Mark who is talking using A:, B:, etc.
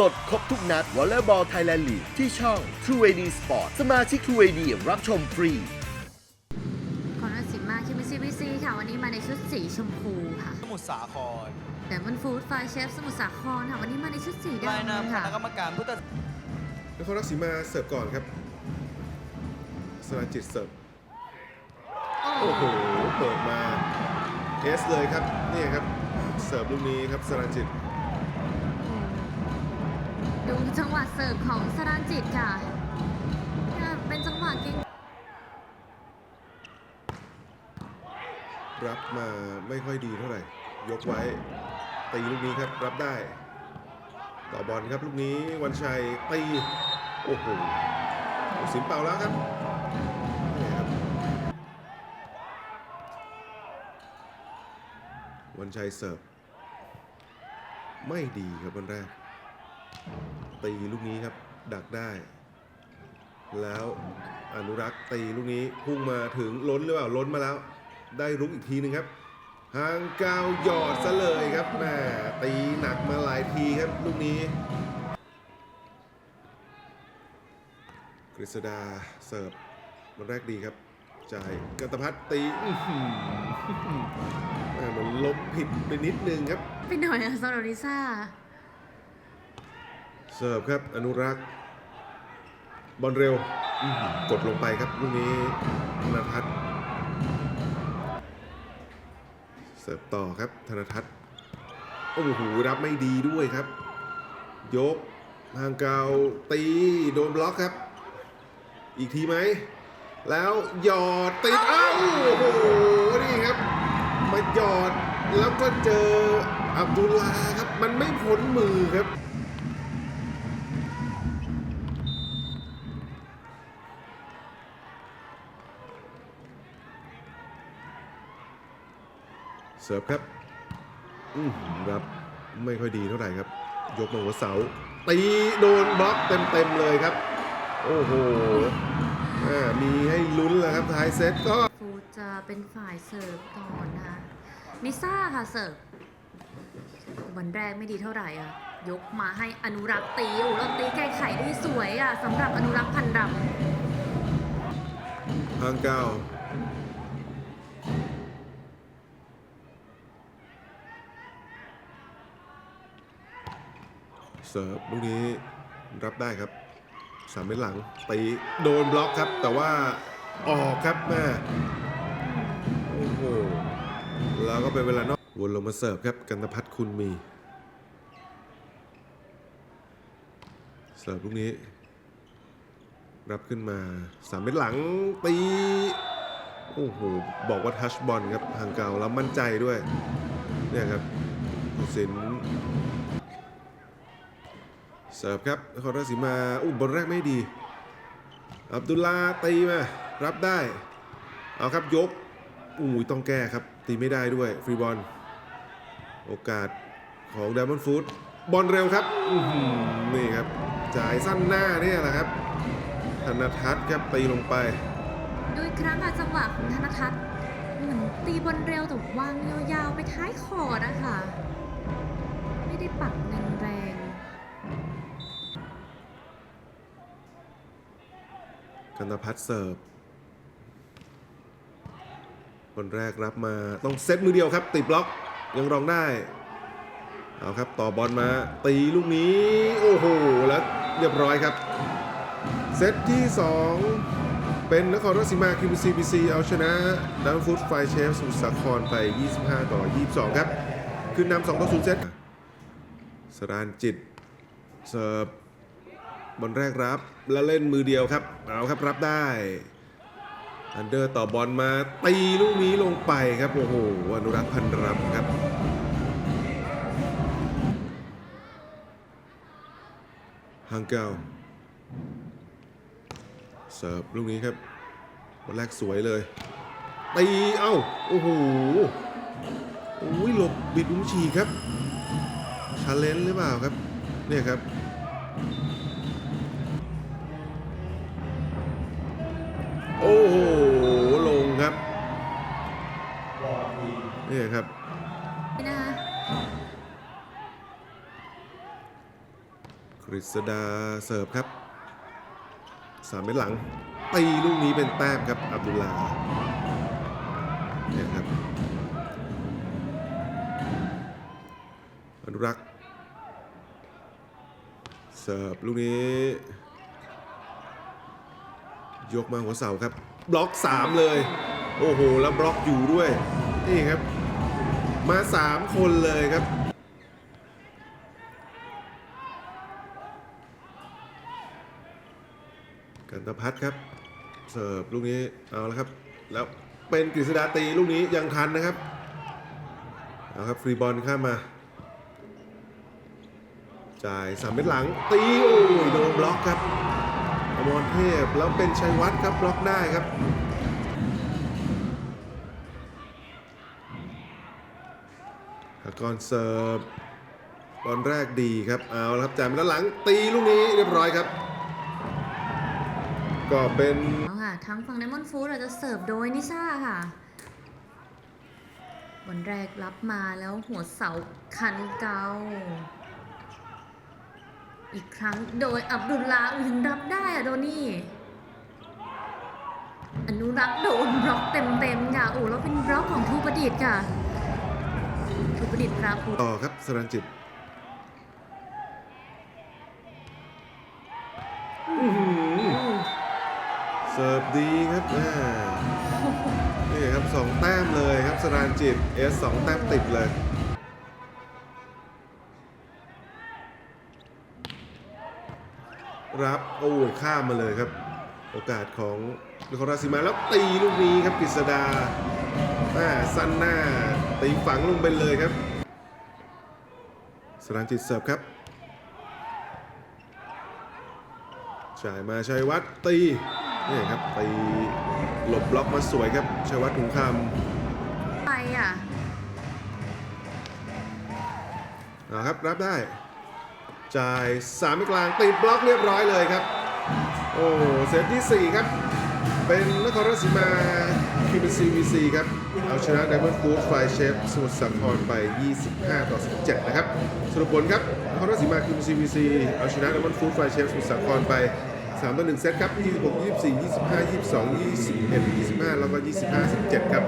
A: สดครบทุกนัดวอลเลย์บอลไทยแลนด์ลีกที่ช่อง True AD Sport สมาชิก True AD รับชมฟรี
B: คอนสิมาคิมิซีบีซีค่ะ วันนี้มาในชุดสีชมพูค่ะ
C: สมุทรสาคร
B: แต่มันฟู้ดไฟเชฟสมุทรสาครค่ะ วันนี้มาในชุดสี
C: ราย
B: ดำ
C: นาม
B: เลย
C: ค
B: ค่ะ
C: ณะกรรมการผู้ตัด
D: นครราชสีมาเสิร์ฟก่อนครับสราจิตเสิร์ฟ โอ้โห เปิดมาเอสเลยครับ นี่ครับ เสิร์ฟลูกนี้ครับสราจิต
B: ดู จังหวะเสิร์ฟของสรานจิตค่ะเนี่ยเป็นจังหวะเก่ง
D: รับมาไม่ค่อยดีเท่าไหร่ ยกไว้ตีลูกนี้ครับรับได้ ต่อบอลครับลูกนี้วันชัยตีโอ้โหสินเป่าแล้วครับนี่ครับวันชัยเสิร์ฟไม่ดีครับวันแรก ตีลูกนี้ครับ ดักได้ แล้วอนุรักษ์ตีลูกนี้พุ่งมาถึงล้นหรือเปล่าล้นมาแล้ว ได้รุกอีกทีหนึงครับหางกาวหยอดซะเลยครับแม่ตีหนักมาหลายทีครับลูกนี้กฤษดาเสิร์ฟวันแรกดีครับจ่ายกัตพัฒตีแม่มันล้มผิดไปนิดนึงครับ
B: ไปหน่อยอะสำหรับลิซ่า
D: เสิร์ฟครับอนุรักษ์บอลเร็วกดลงไปครับลูกนี้ธนทัศน์เสิร์ฟต่อครับธนทัศน์โอ้โหรับไม่ดีด้วยครับ ยกทางเกาตีโดนบล็อกครับ อีกทีไหม แล้วหยอดติดเอ้าโอ้โหนี่ครับมาหยอดแล้วก็เจออับดุลลาครับ มันไม่พ้นมือครับ เสิร์ฟครับอือหือรับไม่ค่อยดีเท่าไหร่ครับ ยกมาหัวเสา ตีโดนบล็อกเต็มๆเลยครับ โอ้โหอ่ามีให้ลุ้นแล้วครับท้ายเซตก็
B: ฟูดจะเป็นฝ่ายเสิร์ฟก่อนนะคะลิซ่าค่ะเสิร์ฟวันแรกไม่ดีเท่าไหร่อะ ยกมาให้อนุรักษ์ตีโอ้แล้วตีแก้ไขได้สวยอะสำหรับอนุรักษ์พันด
D: ทางเก้า เสิร์ฟลูกนี้รับได้ครับสามเม็ดหลังตีโดนบล็อกครับ แต่ว่าออกครับแม่โอ้โหแล้วก็เป็นเวลานอกวนลงมาเสิร์ฟครับกันตพัฒคุณมี เสิร์ฟลูกนี้ รับขึ้นมาสามเม็ดหลังตีโอ้โห บอกว่าทัชบอลครับห่างเก่าแล้วมั่นใจด้วย เนี่ยครับสิน เสิร์ฟครับนครราชสีมาอุ้มบอลแรกไม่ดี อับดุลลาตีมา รับได้ เอาครับยกอุ้ยต้องแก้ครับ ตีไม่ได้ด้วย ฟรีบอล โอกาสของด m มอนฟูดบอลเร็วครับนี่ครับ จ่ายสั้นหน้าเนี่ยแหละครับ ธนทัศน์ครับตีลงไป
B: ดูอีกครั้งอะจังหวะของธนทัศน์เหมือนตีบอลเร็วแต่วางยาวๆไปท้ายคอร์ดอะคะ ไม่ได้ปักแรง
D: กันตพัฒน์เสิร์ฟ คนแรกรับมาต้องเซตมือเดียวครับ ติดบล็อกยังรองได้ เอาครับต่อบอลมาตีลูกนี้ โอ้โห แล้วเรียบร้อยครับ เซตที่ 2 เป็นนครราชสีมาคิมซีบีซีเอาชนะดัมฟุตไฟเชฟสมุทรสาครไป 25 ต่อ 22 ครับขึ้นนำ2ต่อ0เซตสรานจิตเสิร์ฟ บอลแรกรับแล้วเล่นมือเดียวครับเอาครับรับได้ อันเดอร์ต่อบอลมาตีลูกนี้ลงไปครับโอ้โหอนุรักษ์พันรำครับฮังเกลเสิร์ฟลูกนี้ครับบอลแรกสวยเลยตีเอ้าโอ้โหโอ้ยหลบบิดมุ้งฉีครับชาเลนจ์หรือเปล่าครับเนี่ยครับ นี่ครับ
B: ๆนี่นะคะ
D: กฤษดาเสิร์ฟครับสามเม็ดหลังตีลูกนี้เป็นแต้มครับอับดุลลาเนี่ยครับอนุรักษ์เสิร์ฟลูกนี้ ยกมาหัวเสาครับ บล็อก 3 เลย โอ้โห แล้วบล็อกอยู่ด้วย นี่ครับ มา 3 คนเลยครับ กันตพัฒครับ เสิร์ฟลูกนี้เอาแล้วครับ แล้วเป็นกฤษดาตีลูกนี้ยังทันนะครับ เอาครับ ฟรีบอลข้ามมาจ่ายสามเม็ดหลัง ตีโอ้ยโดนบล็อกครับอมรเทพแล้วเป็นชัยวัฒน์ครับบล็อกได้ครับ หากรเสิร์ฟบอลแรกดีครับเอาละครับจ่ายมาด้านหลังตีลูกนี้เรียบร้อยครับ ก็เป็น
B: เอาค่ะทั้งฝั่งไดมอนด์ฟูดเราจะเสิร์ฟโดยนิซ่าค่ะบอลแรกรับมาแล้วหัวเสาคันเกาอีกครั้งโดยอับดุลลาอุ้ยยังรับได้อะโดนี่อนุรักษ์โดนบล็อกเต็มๆค่ะโอ้แล้วเป็นบล็อกของทูประดิษฐ์ค่ะ ประดิษฐ์พระพุทธ
D: ต่อครับสรันจิตอื้อหือเสิร์ฟดีครับแม่นี่ครับสองแต้มเลยครับสรานจิตเอสสองแต้มติดเลยรับโอ้ยข้ามมาเลยครับ โอกาสของนครราชสีมาแล้วตีลูกนี้ครับกฤษดาแม่สั้นหน้า ตีฝังลงไปเลยครับสรานจิตเสิร์ฟครับจ่ายมาชัยวัฒน์ตีนี่ครับตีหลบบล็อกมาสวยครับชัยวัฒน์ถุงค
B: ไปอะำ
D: เอาครับรับได้จ่ายสามไม่กลางติดบล็อกเรียบร้อยเลยครับ โอ้เซตที่ 4 ครับ เป็นนครราชสีมา คิวบีซีวีซีครับ เอาชนะไดมอนด์ฟูดไฟเชฟสมุทรสาครไป 25 ต่อ 17 นะครับ สรุปผลครับนครราชสีมาคิวบีซีวีซีเอาชนะไดมอนด์ฟูดไฟเชฟสมุทรสาครไป 3 ต่อ 1 เซตครับ 26 24 25 22 21 25 แล้วก็ 25 17 ครับ